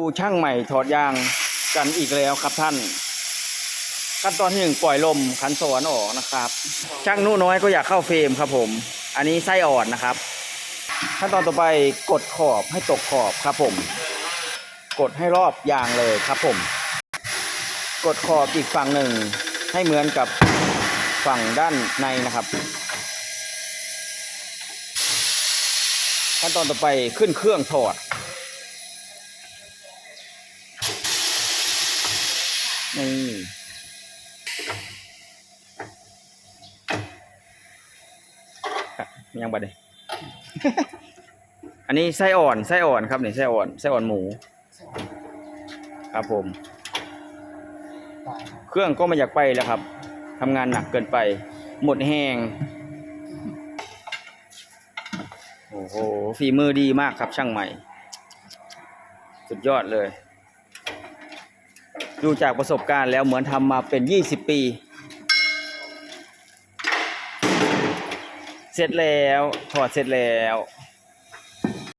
ดูช่างใหม่ถอดยางกันอีกแล้วครับท่าน ขั้นตอนที่หนึ่งปล่อยลมขันสวนออกนะครับ ช่างนู่น้อยก็อยากเข้าเฟรมครับผม อันนี้ไส้อ่อนนะครับ ขั้นตอนต่อไปกดขอบให้ตกขอบครับผม กดให้รอบยางเลยครับผม กดขอบอีกฝั่งหนึ่ง ให้เหมือนกับฝั่งด้านในนะครับ ขั้นตอนต่อไปขึ้นเครื่องถอด นี่ยังบัดเลยอันนี้ไส้อ่อนไส้อ่อนครับนี่ไส้อ่อนไส้อ่อนหมู ครับผม เครื่องก็ไม่อยากไปแล้วครับทำงานหนักเกินไป หมดแห้งโอ้โหฝีมือดีมากครับช่างใหม่ สุดยอดเลย ดูจากประสบการณ์แล้วเหมือนทำมาเป็น 20 ปี เสร็จแล้ว ถอดเสร็จแล้ว